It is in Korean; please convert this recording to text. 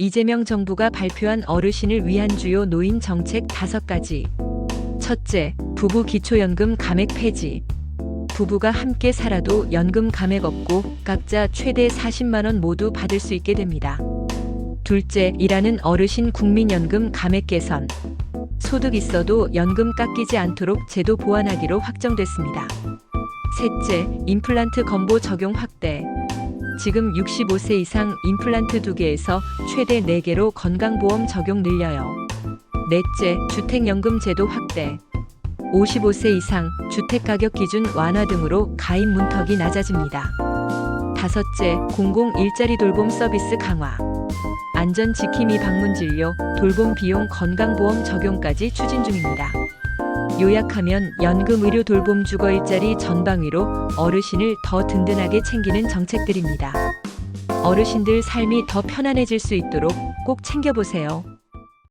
이재명 정부가 발표한 어르신을 위한 주요 노인 정책 다섯 가지. 첫째, 부부 기초연금 감액 폐지. 부부가 함께 살아도 연금 감액 없고 각자 최대 40만 원 모두 받을 수 있게 됩니다. 둘째, 일하는 어르신 국민연금 감액 개선. 소득 있어도 연금 깎이지 않도록 제도 보완하기로 확정됐습니다. 셋째, 임플란트 건보 적용 확대. 지금 65세 이상 임플란트 2개에서 최대 4개로 건강보험 적용 늘려요. 넷째, 주택연금 제도 확대. 55세 이상 주택가격 기준 완화 등으로 가입 문턱이 낮아집니다. 다섯째, 공공 일자리 돌봄 서비스 강화. 안전 지킴이 방문 진료, 돌봄 비용 건강보험 적용까지 추진 중입니다. 요약하면 연금 의료 돌봄 주거 일자리 전방위로 어르신을 더 든든하게 챙기는 정책들입니다. 어르신들 삶이 더 편안해질 수 있도록 꼭 챙겨보세요.